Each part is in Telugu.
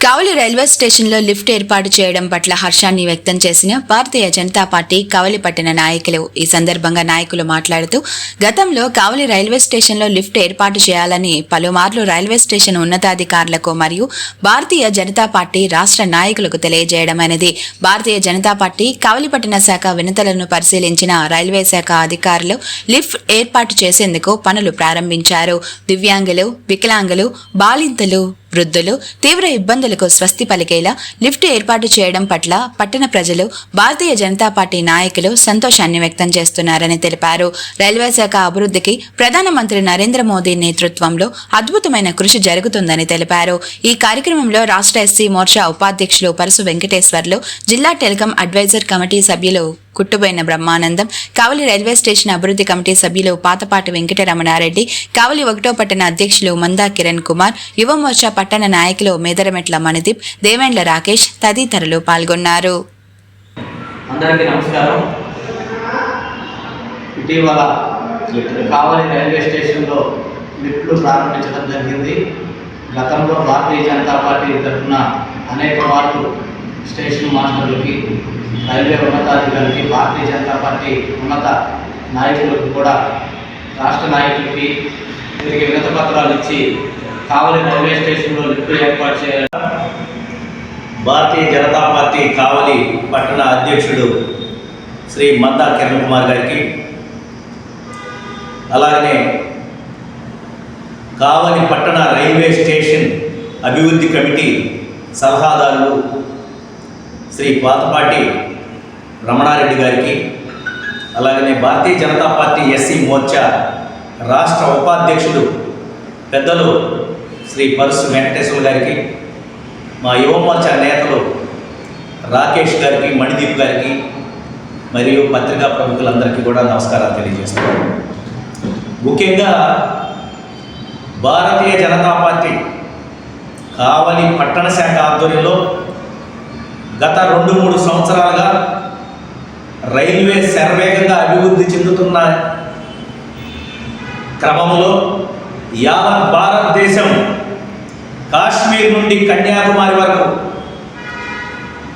కావలి రైల్వే స్టేషన్లో లిఫ్ట్ ఏర్పాటు చేయడం పట్ల హర్షాన్ని వ్యక్తం చేసిన భారతీయ జనతా పార్టీ కావలి పట్టణ నాయకులు ఈ సందర్భంగా నాయకులు మాట్లాడుతూ గతంలో కావలి రైల్వే స్టేషన్లో లిఫ్ట్ ఏర్పాటు చేయాలని పలుమార్లు రైల్వే స్టేషన్ ఉన్నతాధికారులకు మరియు భారతీయ జనతా పార్టీ రాష్ట్ర నాయకులకు తెలియజేయడం అనేది భారతీయ జనతా పార్టీ కావలి పట్టణ శాఖ వినతులను పరిశీలించిన రైల్వే శాఖ అధికారులు లిఫ్ట్ ఏర్పాటు చేసేందుకు పనులు ప్రారంభించారు. దివ్యాంగులు వికలాంగులు బాలింతలు వృద్ధులు తీవ్ర ఇబ్బందులకు స్వస్తి పలికేలా లిఫ్ట్ ఏర్పాటు చేయడం పట్ల పట్టణ ప్రజలు భారతీయ జనతా పార్టీ నాయకులు సంతోషాన్ని వ్యక్తం చేస్తున్నారని తెలిపారు. రైల్వే శాఖ అభివృద్ధికి ప్రధానమంత్రి నరేంద్ర మోదీ నేతృత్వంలో అద్భుతమైన కృషి జరుగుతుందని తెలిపారు. ఈ కార్యక్రమంలో రాష్ట్ర ఎస్సీ మోర్చా ఉపాధ్యక్షులు పరసు వెంకటేశ్వర్లు జిల్లా టెలికాం అడ్వైజర్ కమిటీ సభ్యులు కుట్టుబోయిన బ్రహ్మానందం కావలి రైల్వే స్టేషన్ అభివృద్ధి కమిటీ సభ్యులు పాతపాటి వెంకటరమణారెడ్డి కావలి ఒకటో పట్టణ అధ్యక్షులు మందా కిరణ్ కుమార్ యువమోర్చా పట్టణ నాయకులు మేదరమెట్ల మణిదీప్ దేవేండ్ల రాకేష్ తదితరులు పాల్గొన్నారు. అందరికీ నమస్కారం. ఇటీవల కావలి రైల్వే స్టేషన్లో లిఫ్ట్లు ప్రారంభించడం జరిగింది. గతంలో భారతీయ జనతా పార్టీ తరఫున అనేక మార్లు స్టేషన్ మాస్టర్లకి రైల్వే ఉన్నతాధికారులకి భారతీయ జనతా పార్టీ ఉన్నత నాయకులకు కూడా రాష్ట్ర నాయకులకి వీరికి వినత పత్రాలు ఇచ్చి కావలి రైల్వే స్టేషన్లో లిఫ్ట్ ఏర్పాటు చేయాలి భారతీయ జనతా పార్టీ కావలి పట్టణ అధ్యక్షుడు శ్రీ మందా కిరణ్ కుమార్ గారికి అలాగనే కావలి పట్టణ రైల్వే స్టేషన్ అభివృద్ధి కమిటీ సలహాదారులు శ్రీ పాతపాటి రమణారెడ్డి గారికి అలాగనే భారతీయ జనతా పార్టీ ఎస్సీ మోర్చా రాష్ట్ర ఉపాధ్యక్షుడు పెద్దలు శ్రీ పరుసు వెంకటేశ్వర గారికి మా యువమోర్చా నేతలు రాకేష్ గారికి మణిదీప్ గారికి మరియు పత్రికా ప్రముఖులందరికీ కూడా నమస్కారాలు తెలియజేస్తున్నాను ముఖ్యంగా భారతీయ జనతా పార్టీ కావలి పట్టణ శాఖ ఆధ్వర్యంలో గత రెండు మూడు సంవత్సరాలుగా రైల్వే శరవేగంగా అభివృద్ధి చెందుతున్న క్రమంలో యావత్ భారతదేశం కాశ్మీర్ నుండి కన్యాకుమారి వరకు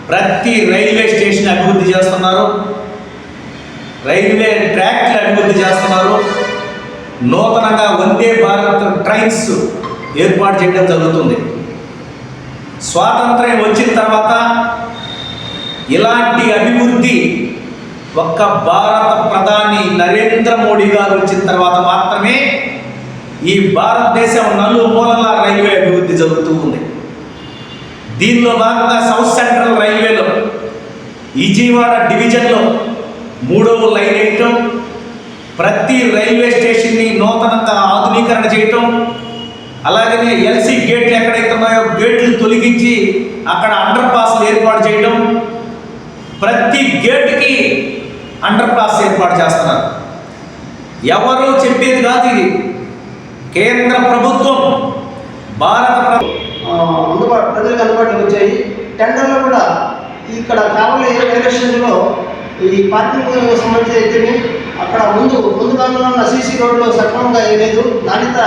ప్రతి రైల్వే స్టేషన్ అభివృద్ధి చేస్తున్నారు. రైల్వే ట్రాక్లు అభివృద్ధి చేస్తున్నారు. నూతనంగా వందే భారత్ ట్రైన్స్ ఏర్పాటు చేయడం జరుగుతుంది. స్వాతంత్ర్యం వచ్చిన తర్వాత ఇలాంటి అభివృద్ధి ఒక్క భారత ప్రధాని నరేంద్ర మోడీ గారు వచ్చిన తర్వాత మాత్రమే ఈ భారతదేశం నలుమూలల రైల్వే అభివృద్ధి జరుగుతూ ఉంది. దీనిలో భాగంగా సౌత్ సెంట్రల్ రైల్వేలో విజయవాడ డివిజన్లో మూడవ లైన్ వేయటం ప్రతి రైల్వే స్టేషన్ని నూతనంగా ఆధునీకరణ చేయటం అలాగనే ఎల్సీ గేట్లు ఎక్కడైతే ఉన్నాయో గేట్లు తొలగించి అక్కడ అండర్ పాస్లు ఏర్పాటు చేయడం ప్రతి గేటుకి అండర్ పాస్ ఏర్పాటు చేస్తున్నారు. ఎవరు చెప్పేది కాదు ఇది. కేంద్ర ప్రభుత్వం భారత అందుబాటు ప్రజలకు అందుబాటులోకి వచ్చాయి. టెండర్లో కూడా ఇక్కడ కావలి రైల్వే స్టేషన్లో ఈ పార్కింగ్ సంబంధించి అయితేనే అక్కడ ముందు ముందు కాలంలో ఉన్న సీసీ రోడ్లు సక్రమంగా లేదు. నాణ్యత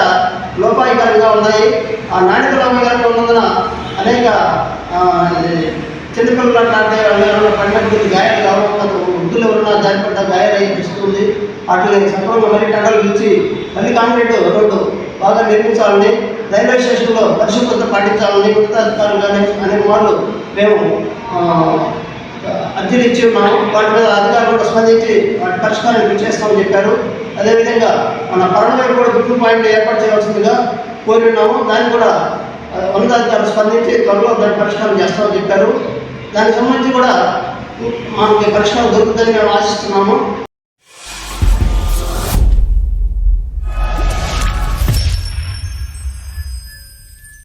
లోపాయికరంగా ఉన్నాయి. ఆ నాణ్యత లోపాయికారంగా ఉన్నందున అనేక చిన్నపిల్లలు అంటే పడినట్టు గాయాలు కావడం కొంత వృద్ధులు ఎవరన్నా జారిపడ్డ గాయాలు వస్తుంది వాటిని సక్రమంగా మళ్ళీ టెండర్లు ఇచ్చి మళ్ళీ కాంక్రీట్ రోడ్డు బాగా నిర్మించాలని రైల్వే స్టేషన్లో పరిశుభ్రత పాటించాలని ఉన్నతాధికారులు కానీ అనేక వాళ్ళు మేము అర్జీలు ఇచ్చి ఉన్నాము. వాటి మీద అధికారులు కూడా స్పందించి వాటి పరిష్కారాన్ని చేస్తామని చెప్పారు. అదేవిధంగా మన పరమైన కూడా గుర్తు పాయింట్ ఏర్పాటు చేయవలసిందిగా కోరి ఉన్నాము దాన్ని కూడా ఉన్నతాధికారులు స్పందించి త్వరలో దాని పరిష్కారం చేస్తామని చెప్పారు. దానికి సంబంధించి కూడా మనకి పరిష్కారం దొరుకుతుందని మేము ఆశిస్తున్నాము.